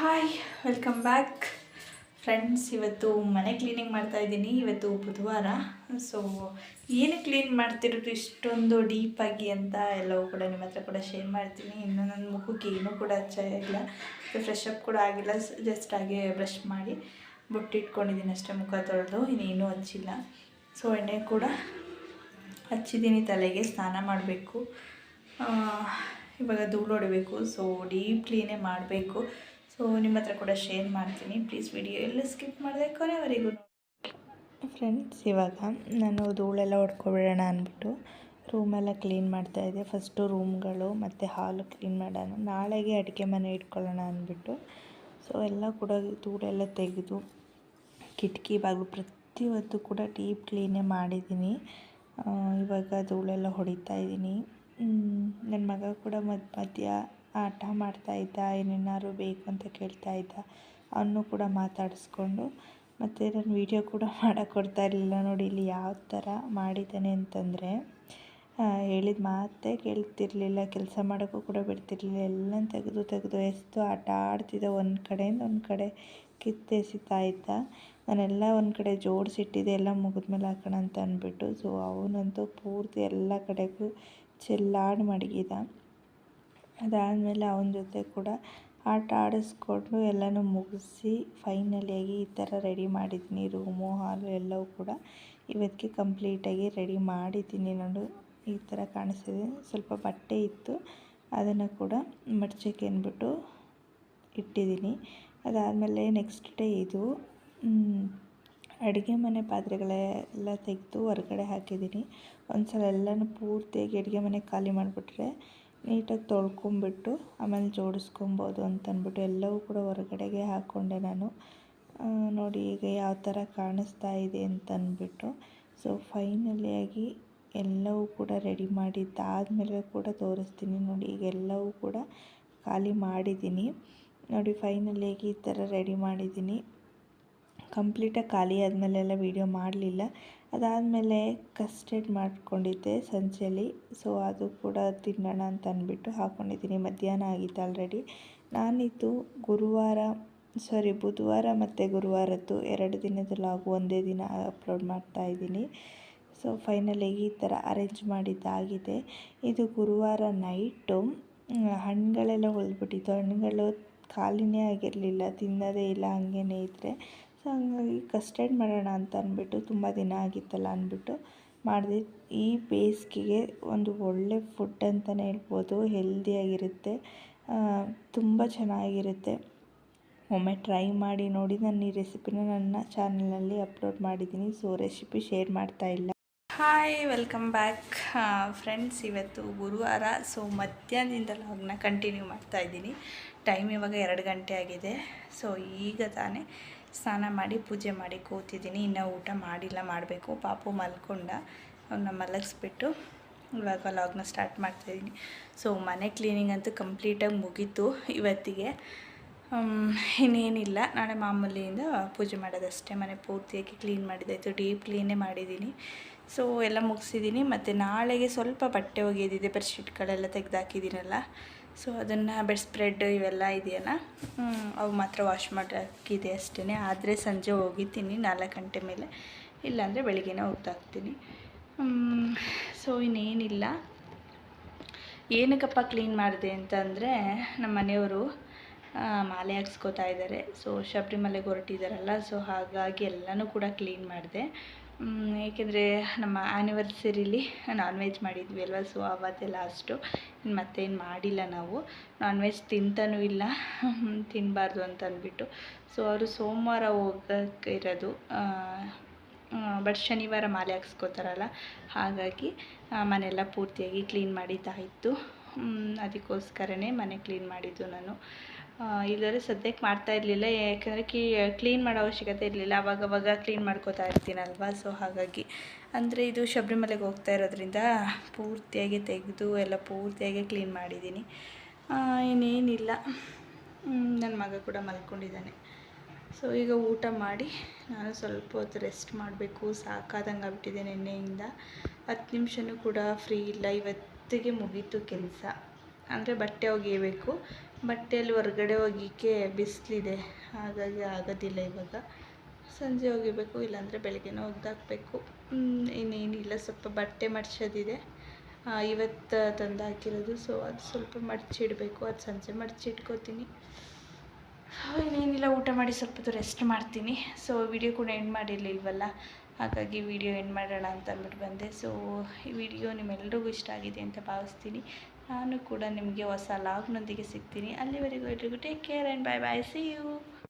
Hi welcome back friends ಇವತ್ತು ಮನೆ cleaning ಮಾಡ್ತಾ ಇದ್ದೀನಿ. ಇವತ್ತು ಬುಧವಾರ. ಸೊ ಏನು ಕ್ಲೀನ್ ಮಾಡ್ತಿರೋದು ಇಷ್ಟೊಂದು ಡೀಪಾಗಿ ಅಂತ ಎಲ್ಲವೂ ಕೂಡ ನಿಮ್ಮ ಹತ್ರ ಕೂಡ ಶೇರ್ ಮಾಡ್ತೀನಿ. ಇನ್ನು ನನ್ನ ಮುಖಕ್ಕೆ ಏನೂ ಕೂಡ ಹಚ್ಚಾಗಿಲ್ಲ ಫ್ರೆಶ್ ಅಪ್ ಕೂಡ ಆಗಿಲ್ಲ. ಜಸ್ಟ್ ಹಾಗೆ ಬ್ರಷ್ ಮಾಡಿ ಬುಟ್ಟಿಟ್ಕೊಂಡಿದ್ದೀನಿ ಅಷ್ಟೇ ಮುಖ ತೊಳೆದು. ಇನ್ನೇನೂ ಹಚ್ಚಿಲ್ಲ. ಸೊ ಎಣ್ಣೆ ಕೂಡ ಹಚ್ಚಿದ್ದೀನಿ. ತಲೆಗೆ ಸ್ನಾನ ಮಾಡಬೇಕು. ಇವಾಗ ಧೂಳು ಹೊಡಿಬೇಕು. ಸೊ ಡೀಪ್ ಕ್ಲೀನೇ ಮಾಡಬೇಕು. ಸೊ ನಿಮ್ಮ ಹತ್ರ ಕೂಡ ಶೇರ್ ಮಾಡ್ತೀನಿ. ಪ್ಲೀಸ್ ವಿಡಿಯೋ ಎಲ್ಲ ಸ್ಕಿಪ್ ಮಾಡಿದೆ ಕೊನೆವರೆಗೂ ಫ್ರೆಂಡ್ಸ್ ಇವಾಗ ನಾನು ಧೂಳೆಲ್ಲ ಹೊಡ್ಕೊಬಿಡೋಣ ಅಂದ್ಬಿಟ್ಟು ರೂಮೆಲ್ಲ ಕ್ಲೀನ್ ಮಾಡ್ತಾಯಿದ್ದೆ ಫಸ್ಟು ರೂಮ್ಗಳು ಮತ್ತು ಹಾಲು ಕ್ಲೀನ್ ಮಾಡೋಣ. ನಾಳೆಗೆ ಅಡುಗೆ ಮನೆ ಇಟ್ಕೊಳ್ಳೋಣ ಅಂದ್ಬಿಟ್ಟು. ಸೊ ಎಲ್ಲ ಕೂಡ ಧೂಳೆಲ್ಲ ತೆಗೆದು ಕಿಟಕಿ ಬಾಗಿಲು ಪ್ರತಿಯೊಂದು ಕೂಡ ಡೀಪ್ ಕ್ಲೀನೇ ಮಾಡಿದ್ದೀನಿ. ಇವಾಗ ಧೂಳೆಲ್ಲ ಹೊಡಿತಾ ಇದ್ದೀನಿ. ನನ್ನ ಮಗ ಕೂಡ ಮಧ್ಯ ಮಧ್ಯ ಆಟ ಮಾಡ್ತಾ ಇದ್ದ, ಏನೇನಾದ್ರು ಬೇಕು ಅಂತ ಕೇಳ್ತಾ ಇದ್ದ ಅವನು ಕೂಡ ಮಾತಾಡಿಸ್ಕೊಂಡು ಮತ್ತು ನಾನು ವೀಡಿಯೋ ಕೂಡ ಮಾಡೋಕ್ಕೆ ಕೊಡ್ತಾ ಇರಲಿಲ್ಲ ನೋಡಿ ಇಲ್ಲಿ ಯಾವ ಥರ ಮಾಡಿದ್ದಾನೆ ಅಂತಂದರೆ. ಹೇಳಿದ ಮಾತೇ ಕೇಳ್ತಿರ್ಲಿಲ್ಲ, ಕೆಲಸ ಮಾಡೋಕ್ಕೂ ಕೂಡ ಬಿಡ್ತಿರ್ಲಿಲ್ಲ ಎಲ್ಲ ತೆಗೆದು ತೆಗೆದು ಎಸ್ದು ಆಟ ಆಡ್ತಿದ್ದ, ಒಂದು ಕಡೆಯಿಂದ ಒಂದು ಕಡೆ ಕಿತ್ತೆಸಿತಾ ಇದ್ದ. ನಾನೆಲ್ಲ ಒಂದು ಕಡೆ ಜೋಡಿಸಿಟ್ಟಿದ್ದೆ ಎಲ್ಲ ಮುಗಿದ್ಮೇಲೆ ಹಾಕೋಣ ಅಂತ ಅಂದ್ಬಿಟ್ಟು. ಸೊ ಅವನಂತೂ ಪೂರ್ತಿ ಎಲ್ಲ ಕಡೆಗೂ ಚೆಲ್ಲಾಡಿ ಮಡಗಿದ. ಅದಾದಮೇಲೆ ಅವನ ಜೊತೆ ಕೂಡ ಆಟ ಆಡಿಸ್ಕೊಂಡು ಎಲ್ಲನೂ ಮುಗಿಸಿ ಫೈನಲಿಯಾಗಿ ಈ ಥರ ರೆಡಿ ಮಾಡಿದ್ದೀನಿ. ರೂಮು ಹಾಲು ಎಲ್ಲವೂ ಕೂಡ ಇವತ್ತಿಗೆ ಕಂಪ್ಲೀಟಾಗಿ ರೆಡಿ ಮಾಡಿದ್ದೀನಿ. ನಾನು ಈ ಥರ ಕಾಣಿಸ್ತಿದೆ. ಸ್ವಲ್ಪ ಬಟ್ಟೆ ಇತ್ತು, ಅದನ್ನು ಕೂಡ ಮಡ್ಚಕ್ಕೆ ಅಂದ್ಬಿಟ್ಟು ಇಟ್ಟಿದ್ದೀನಿ. ಅದಾದಮೇಲೆ ನೆಕ್ಸ್ಟ್ ಡೇ ಇದು ಅಡುಗೆ ಮನೆ ಪಾತ್ರೆಗಳೆಲ್ಲ ತೆಗೆದು ಹೊರಗಡೆ ಹಾಕಿದ್ದೀನಿ. ಒಂದು ಸಲ ಎಲ್ಲನೂ ಪೂರ್ತಿಯಾಗಿ ಅಡುಗೆ ಮನೆ ಖಾಲಿ ಮಾಡಿಬಿಟ್ರೆ ನೀಟಾಗಿ ತೊಳ್ಕೊಂಬಿಟ್ಟು ಆಮೇಲೆ ಜೋಡಿಸ್ಕೊಬೋದು ಅಂತಂದ್ಬಿಟ್ಟು ಎಲ್ಲವೂ ಕೂಡ ಹೊರಗಡೆಗೆ ಹಾಕ್ಕೊಂಡೆ ನಾನು. ನೋಡಿ ಈಗ ಯಾವ ಥರ ಕಾಣಿಸ್ತಾ ಇದೆ ಅಂತಂದ್ಬಿಟ್ಟು. ಸೊ ಫೈನಲಿಯಾಗಿ ಎಲ್ಲವೂ ಕೂಡ ರೆಡಿ ಮಾಡಿದ್ದಾದಮೇಲೆ ಕೂಡ ತೋರಿಸ್ತೀನಿ. ನೋಡಿ, ಈಗ ಎಲ್ಲವೂ ಕೂಡ ಖಾಲಿ ಮಾಡಿದ್ದೀನಿ. ನೋಡಿ ಫೈನಲಿಯಾಗಿ ಈ ಥರ ರೆಡಿ ಮಾಡಿದ್ದೀನಿ. ಕಂಪ್ಲೀಟಾಗಿ ಖಾಲಿ ಆದಮೇಲೆಲ್ಲ ವೀಡಿಯೋ ಮಾಡಲಿಲ್ಲ. ಅದಾದಮೇಲೆ ಕಸ್ಟರ್ಡ್ ಮಾಡ್ಕೊಂಡಿದ್ದೆ ಸಂಜೆಯಲ್ಲಿ ಸೊ, ಅದು ಕೂಡ ತಿನ್ನೋಣ ಅಂತ ಅಂದ್ಬಿಟ್ಟು ಹಾಕ್ಕೊಂಡಿದ್ದೀನಿ ಮಧ್ಯಾಹ್ನ ಆಗಿತ್ತು ಆಲ್ರೆಡಿ ನಾನಿದ್ದು ಗುರುವಾರ ಸಾರಿ ಬುಧವಾರ ಮತ್ತು ಗುರುವಾರದ್ದು ಎರಡು ದಿನದ ಒಂದೇ ದಿನ ಅಪ್ಲೋಡ್ ಮಾಡ್ತಾ ಇದ್ದೀನಿ. ಸೊ ಫೈನಲಿ ಈ ಥರ ಅರೇಂಜ್ ಮಾಡಿದ್ದಾಗಿದೆ. ಇದು ಗುರುವಾರ ನೈಟು ಹಣ್ಣುಗಳೆಲ್ಲ ಹೊಲ್ಬಿಟ್ಟಿತ್ತು ಹಣ್ಣುಗಳು ಖಾಲಿನೇ ಆಗಿರಲಿಲ್ಲ. ತಿನ್ನೋದೇ ಇಲ್ಲ ಹಂಗೇ ಇದ್ದರೆ ಹಂಗಾಗಿ ಕಸ್ಟರ್ಡ್ ಮಾಡೋಣ ಅಂತ ಅಂದ್ಬಿಟ್ಟು ತುಂಬ ದಿನ ಆಗಿತ್ತಲ್ಲ ಅಂದ್ಬಿಟ್ಟು ಮಾಡಿದೆ. ಈ ಬೇಸಿಗೆಗೆ ಒಂದು ಒಳ್ಳೆ ಫುಡ್ ಅಂತಲೇ ಹೇಳ್ಬೋದು ಹೆಲ್ದಿಯಾಗಿರುತ್ತೆ ತುಂಬ ಚೆನ್ನಾಗಿರುತ್ತೆ. ಒಮ್ಮೆ ಟ್ರೈ ಮಾಡಿ ನೋಡಿ, ನಾನು ಈ ರೆಸಿಪಿನ ನನ್ನ ಚಾನಲಲ್ಲಿ ಅಪ್ಲೋಡ್ ಮಾಡಿದ್ದೀನಿ. ಸೊ ರೆಸಿಪಿ ಶೇರ್ ಮಾಡ್ತಾ ಇಲ್ಲ. ಹಾಯ್ ವೆಲ್ಕಮ್ ಬ್ಯಾಕ್ ಫ್ರೆಂಡ್ಸ್ ಇವತ್ತು ಗುರುವಾರ ಸೊ ಮಧ್ಯಾಹ್ನದಿಂದ ಲಾಗ್ನ ಕಂಟಿನ್ಯೂ ಮಾಡ್ತಾ ಇದ್ದೀನಿ. ಟೈಮ್ ಇವಾಗ ಎರಡು ಗಂಟೆ ಆಗಿದೆ. ಸೊ ಈಗ ತಾನೇ ಸ್ನಾನ ಮಾಡಿ, ಪೂಜೆ ಮಾಡಿ ಕೂತಿದ್ದೀನಿ. ಇನ್ನೂ ಊಟ ಮಾಡಿಲ್ಲ, ಮಾಡಬೇಕು. ಪಾಪು ಮಲ್ಕೊಂಡ. ಅವನ್ನ ಮಲಗಿಸ್ಬಿಟ್ಟು ಇವಾಗ ಲಾಗ್ನ ಸ್ಟಾರ್ಟ್ ಮಾಡ್ತಾಯಿದ್ದೀನಿ ಸೊ ಮನೆ ಕ್ಲೀನಿಂಗ್ ಅಂತೂ ಕಂಪ್ಲೀಟಾಗಿ ಮುಗೀತು ಇವತ್ತಿಗೆ. ಇನ್ನೇನಿಲ್ಲ. ನಾಳೆ ಮಾಮೂಲಿಯಿಂದ ಪೂಜೆ ಮಾಡೋದಷ್ಟೇ. ಮನೆ ಪೂರ್ತಿಯಾಗಿ ಕ್ಲೀನ್ ಮಾಡಿದ್ದಾಯಿತು. ಡೀಪ್ ಕ್ಲೀನೇ ಮಾಡಿದ್ದೀನಿ. ಸೊ ಎಲ್ಲ ಮುಗಿಸಿದ್ದೀನಿ ಮತ್ತು ನಾಳೆಗೆ ಸ್ವಲ್ಪ ಬಟ್ಟೆ ಒಗೆದಿದೆ ಬೆಡ್ಶೀಟ್ಗಳೆಲ್ಲ ತೆಗೆದಾಕಿದ್ದೀನಲ್ಲ ಸೊ ಅದನ್ನು ಬೆಡ್ ಸ್ಪ್ರೆಡ್ ಇವೆಲ್ಲ ಇದೆಯಲ್ಲ? ಅವು ಮಾತ್ರ ವಾಶ್ ಮಾಡೋಕ್ಕಿದೆ ಅಷ್ಟೇ ಆದರೆ ಸಂಜೆ ಹೋಗಿದ್ದೀನಿ ನಾಲ್ಕು ಗಂಟೆ ಮೇಲೆ. ಇಲ್ಲಾಂದರೆ ಬೆಳಿಗ್ಗೆನೇ ಒಗ್ದಾಕ್ತೀನಿ ಸೊ ಇನ್ನೇನಿಲ್ಲ. ಏನಕ್ಕಪ್ಪ ಕ್ಲೀನ್ ಮಾಡಿದೆ ಅಂತಂದರೆ ನಮ್ಮ ಮನೆಯವರು ಮಾಲೆ ಹಾಕ್ಸ್ಕೊತಾ ಇದ್ದಾರೆ. ಸೊ ಶಬರಿಮಲೆಗೆ ಹೊರಟಿದ್ದಾರಲ್ಲ ಸೊ ಹಾಗಾಗಿ ಎಲ್ಲನೂ ಕೂಡ ಕ್ಲೀನ್ ಮಾಡಿದೆ. ಏಕೆಂದರೆ ನಮ್ಮ ಆ್ಯನಿವರ್ಸರಿಲಿ ನಾನ್ ವೆಜ್ ಮಾಡಿದ್ವಿ ಅಲ್ವಾ? ಸೊ ಅವತ್ತೇ ಲಾಸ್ಟು ಮತ್ತೇನು ಮಾಡಿಲ್ಲ ನಾವು. ನಾನ್ ವೆಜ್ ತಿಂತಾನೂ ಇಲ್ಲ. ತಿನ್ನಬಾರ್ದು ಅಂತ ಅಂದ್ಬಿಟ್ಟು. ಸೊ ಅವರು ಸೋಮವಾರ ಹೋಗಕ್ಕೆ ಇರೋದು ಬಟ್ ಶನಿವಾರ ಮಾಲೆ ಹಾಕ್ಸ್ಕೋತಾರಲ್ಲ? ಹಾಗಾಗಿ ಮನೆಯೆಲ್ಲ ಪೂರ್ತಿಯಾಗಿ ಕ್ಲೀನ್ ಮಾಡಿದ್ದಾಯಿತು. ಅದಕ್ಕೋಸ್ಕರನೇ ಮನೆ ಕ್ಲೀನ್ ಮಾಡಿದ್ದು ನಾನು. ಇಲ್ಲದ್ರೆ ಸದ್ಯಕ್ಕೆ ಮಾಡ್ತಾ ಇರಲಿಲ್ಲ. ಯಾಕೆಂದರೆ ಕೀ ಕ್ಲೀನ್ ಮಾಡೋ ಅವಶ್ಯಕತೆ ಇರಲಿಲ್ಲ. ಅವಾಗ ಅವಾಗ ಕ್ಲೀನ್ ಮಾಡ್ಕೋತಾ ಇರ್ತೀನಲ್ವ ಸೊ ಹಾಗಾಗಿ. ಅಂದರೆ ಇದು ಶಬರಿಮಲೆಗೆ ಹೋಗ್ತಾ ಇರೋದ್ರಿಂದ ಪೂರ್ತಿಯಾಗಿ ತೆಗೆದು ಎಲ್ಲ ಪೂರ್ತಿಯಾಗಿ ಕ್ಲೀನ್ ಮಾಡಿದ್ದೀನಿ. ಇನ್ನೇನಿಲ್ಲ. ನನ್ನ ಮಗ ಕೂಡ ಮಲ್ಕೊಂಡಿದ್ದಾನೆ. ಸೊ ಈಗ ಊಟ ಮಾಡಿ ನಾನು ಸ್ವಲ್ಪ ಹೊತ್ತು ರೆಸ್ಟ್ ಮಾಡಬೇಕು. ಸಾಕಾದಂಗೆ ಆಗ್ಬಿಟ್ಟಿದೆ ನಿನ್ನೆಯಿಂದ. ಹತ್ತು ನಿಮಿಷನೂ ಕೂಡ ಫ್ರೀ ಇಲ್ಲ. ಇವತ್ತಿಗೆ ಮುಗೀತು ಕೆಲಸ. ಅಂದರೆ ಬಟ್ಟೆ ಒಗೆಯಬೇಕು. ಬಟ್ಟೆಯಲ್ಲಿ ಹೊರ್ಗಡೆ ಹೋಗಿಕ್ಕೆ ಬಿಸಿಲಿದೆ, ಹಾಗಾಗಿ ಆಗೋದಿಲ್ಲ ಇವಾಗ. ಸಂಜೆ ಹೋಗಿಬೇಕು ಇಲ್ಲಾಂದರೆ ಬೆಳಗ್ಗೆನೇ ಹೋಗ್ದಾಕ್ಬೇಕು ಇನ್ನೇನಿಲ್ಲ, ಸ್ವಲ್ಪ ಬಟ್ಟೆ ಮಡ್ಚೋದಿದೆ. ಇವತ್ತು ತಂದು ಹಾಕಿರೋದು, ಸೊ ಅದು ಸ್ವಲ್ಪ ಮಡಚಿಡಬೇಕು. ಅದು ಸಂಜೆ ಮಡಚಿಟ್ಕೋತೀನಿ. ಇನ್ನೇನಿಲ್ಲ, ಊಟ ಮಾಡಿ ಸ್ವಲ್ಪ ರೆಸ್ಟ್ ಮಾಡ್ತೀನಿ. ಸೊ ವಿಡಿಯೋ ಕೂಡ ಎಂಡ್ ಮಾಡಿರಲಿಲ್ವಲ್ಲ? ಹಾಗಾಗಿ ವಿಡಿಯೋ ಎಂಡ್ ಮಾಡೋಣ ಅಂತ ಅಂದ್ಬಿಟ್ಟು ಬಂದೆ. ಸೊ ಈ ವಿಡಿಯೋ ನಿಮ್ಮೆಲ್ಲರಿಗೂ ಇಷ್ಟ ಆಗಿದೆ ಅಂತ ಭಾವಿಸ್ತೀನಿ. ನಾನು ಕೂಡ ನಿಮಗೆ ಹೊಸ ಲಾಗ್ನೊಂದಿಗೆ ಸಿಗ್ತೀನಿ. ಅಲ್ಲಿವರೆಗೂ ಎಲ್ರಿಗೂ take care and bye bye see you